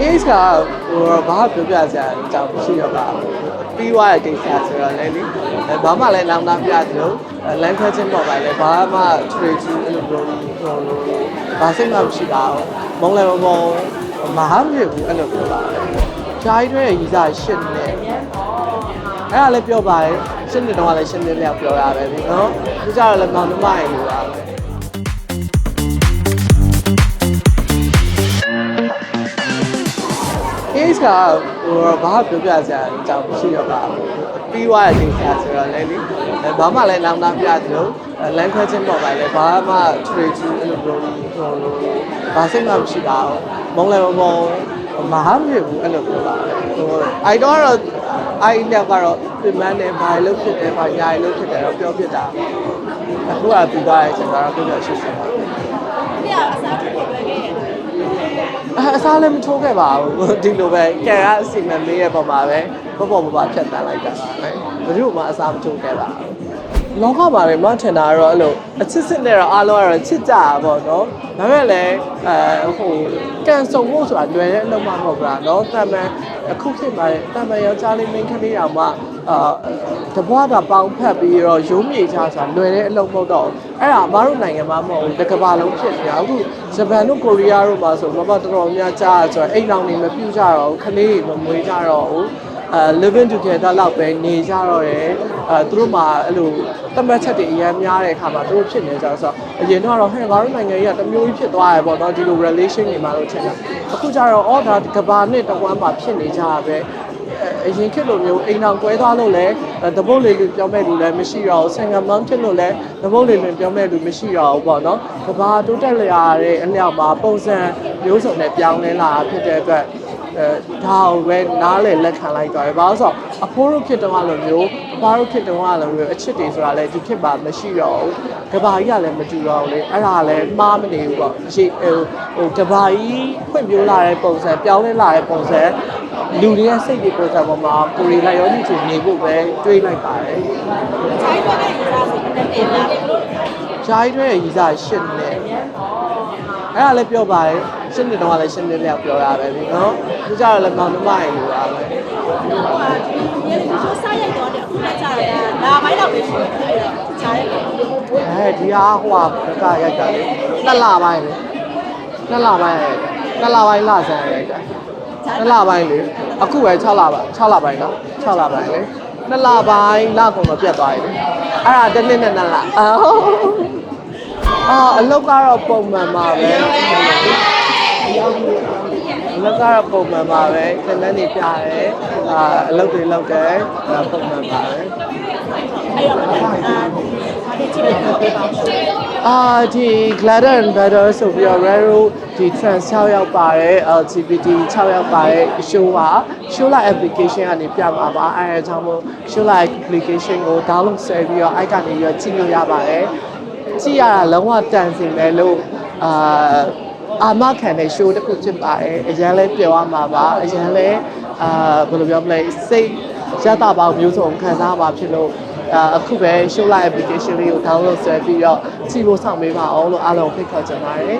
case ကဟိုဘာမှပြောပြစရာအကြောင်းမရှိတော့ပါဘူးပြီးသွားတဲ့ကိစ္စဆိုတော့လည်းလေအဲဘာမှလည်းနောင်နာပြသလိုလမ်းခွဲခြင်းပေါ့ပါလေဘာမှ trade အဲ့လိုမျိုးဟိုလိုဘာစိတ်မှမရှိပါဘူးမုံလည်းမမုံမဟာမဖြစ်ဘူးအဲ့လိုပြောပါတယ်ဂျာကြီးတွေရဲ့ရီစာရှစ်နဲ့အဲ့ဒါလည်းပြောပါတယ်ရှစ်နှစ်တုန်းကလည်းရှစ်နှစ်လျောက်ပြောရပဲဒီနော်ဒီကြတော့လည်းမောင်နှမရေလိုပါ ကဟိုဘာမှပြောပြစရာအကြောင်းမရှိတော့ပါဘူးပြီးသွားတဲ့ကိစ္စဆိုတော့လည်းလေအဲဘာမှလည်းနောင်နာပြသလိုလမ်းခွဲခြင်းပေါ့ပါလေဘာမှ trade အဲ့လိုမျိုးဟိုလိုဘာစိတ်မှမရှိပါဘူးမုံလည်းမမုံမဟာမဖြစ်ဘူးအဲ့လိုပြောပါတယ်ဟိုအိုက်တော့တော့အိုက်လက်ကတော့ပြင်ပန်းနေဘာလို့ဖြစ်တယ်ဘာညာလို့ဖြစ်တယ်တော့ပြောဖြစ်တာအခုကပြီးသွားတဲ့အချိန်ကတော့ပြောပြရှိရှိပါပြအစားထုတ်ဖို့ပဲခဲ့ရတယ် အအစားလည်းမထိုးခဲ့ပါဘူးဒီလိုပဲကံကအစီမံမေးရဲ့ပုံမှာပဲပပပပဖြတ်တန်းလိုက်တာပါပဲဘယ်သူမှအစားမထိုးခဲ့ပါဘူးလောကပါလေမထင်တာကတော့အဲ့လိုအချစ်စစ်နဲ့တော့အားလုံးကတော့ချစ်ကြတာပေါ့နော်ဒါပေမဲ့လည်းအဲဟိုကန်စုံဖို့ဆိုတာလွယ်တဲ့အလုပ်မှမဟုတ်ဘူးလားနော်တမန်အခုခေတ်မှာတမန်ယောက်ျားလေးမိန်းကလေးတောင်မှအာ တပွားတာပေါင်းဖက်ပြီးတော့ရုံးမြေချဆိုတာလွယ်တဲ့အလုပ်မဟုတ်တော့ဘူးအဲ့ဒါအမားတို့နိုင်ငံမှာမဟုတ်ဘူးတစ်ကမ္ဘာလုံးဖြစ်နေတာအခုဂျပန်တို့ကိုရီးယားတို့မှာဆိုတော့တော်တော်များကြားဆိုတော့အိမ်တော်တွေမပြူကြတော့ဘူးခလေးတွေမမွေးကြတော့ဘူးအဲ living together လောက်ပဲနေကြတော့တယ်အဲသူတို့မှာအဲ့လိုတမတ်ချက်တွေအများများတဲ့အခါမှာသူတို့ဖြစ်နေကြဆိုတော့အရင်တော့ဟဲ့ငါတို့နိုင်ငံကြီးကတမျိုးကြီးဖြစ်သွားရပေါ့နော်ဒီလို relation တွေမှာလို့ထင်တာအခုကျတော့အော်ဒါကဘာနဲ့တကွမ်းမှာဖြစ်နေကြတာပဲ အရင်ခေတ်လိုမျိုးအိမ်အောင်ကွဲသွားလို့လည်းတပုတ်လေးလူပြောမဲ့လူလည်းမရှိတော့ဘူးဆင်ငမန်းဖြစ်လို့လည်းတပုတ်လေးလူပြောမဲ့လူမရှိတော့ဘူးပေါ့နော်ကဘာတိုးတက်လျာတဲ့အလျောက်မှာပုံစံမျိုးစုံနဲ့ပြောင်းလဲလာဖြစ်တဲ့အတွက်အဲဒါကိုပဲနားလေလက်ခံလိုက်ကြတယ်ဘာလို့ဆိုတော့အဖိုးတို့ဖြစ်တော့လိုမျိုး အဖွားတို့ဖြစ်တော့လိုမျိုးအချစ်တွေဆိုတာလည်းဒီခေတ်မှာမရှိတော့ဘူးကဘာကြီးကလည်းမတူတော့ဘူးလေအဲ့ဒါလည်းမှားမနေဘူးပေါ့ရှိဟိုဟိုကဘာကြီးဖွင့်ပြိုးလာတဲ့ပုံစံပြောင်းလဲလာတဲ့ပုံစံလူတွေရဲ့စိတ်တွေပုံစံပေါ်မှာကိုရီလိုက်ရောညချင်နေဖို့ပဲတွေးလိုက်ပါတယ်ခြိုင်းတော့တဲ့ယူစားဆိုတဲ့တင်လာတယ်ဂျာကြီးတွေရဲ့ရီစာရှစ်နဲ့အဲ့ဒါလည်းပြောပါတယ် ရှစ်နှစ်တုန်းကလည်းရှစ်နှစ်လျောက်ပြောရပဲဒီနော်ဒီကြတော့လည်းမောင်နှမရေလိုပါပဲဟိုကဒီရေဒီချိုးစားရိုက်တော့တဲ့အခုလက်ကြတာလာပိုင်းတော့ပဲရှိတယ်အဲ့တော့ခြားရိုက်တော့အဲဒီဟာဟိုကကရိုက်တာလေနှစ်လပိုင်းလေနှစ်လပိုင်းရိုက်တာနှစ်လပိုင်းလဆန်းရိုက်တာနှစ်လပိုင်းလေအခုပဲ6လပိုင်း6လပိုင်းနော်6လပိုင်းလေနှစ်လပိုင်းလကုန်တော့ပြတ်သွားပြီလေအဲ့ဒါတစ်နှစ်နဲ့နှစ်လအော်အာအလုပ်ကတော့ပုံမှန်ပါပဲ အလုပ်ကတော့ပုံမှန်ပါပဲခဏနေပြတယ်အာအလုပ်တွေလုပ်တယ်ဒါပုံမှန်ပါပဲအဲ့တော့အာဘာတွေကြည့်လဲပြပါဦးအာဒီ Glider and Better ဆိုပြီးတော့ Raro ဒီ trans 6ရောက်ပါတယ် LGBT 6ရောက်ပါတယ် show ပါ show like application ကနေပြပါပါအဲဒါကြောင့်မို့ show like application ကို download ဆွဲပြီးတော့ icon ကနေပြီးတော့ကြည့်လို့ရပါတယ်ကြည့်ရတာလုံးဝတန်စင်တယ်လို့အာ အာမခံတဲ့ show တစ်ခုဖြစ်ပါတယ်အရင်လဲပြောရမှာပါအရင်လဲအာဘယ်လိုပြောမလဲစိတ်ရတာပေါင်းမျိုးစုံခံစားမှာဖြစ်လို့အာအခုပဲ show live application လေးကို download ဆွဲပြီးတော့ကြည့်ဖို့ဆောင်ပေးပါအောင်လို့အားလုံးဖိတ်ခေါ်ချင်ပါတယ်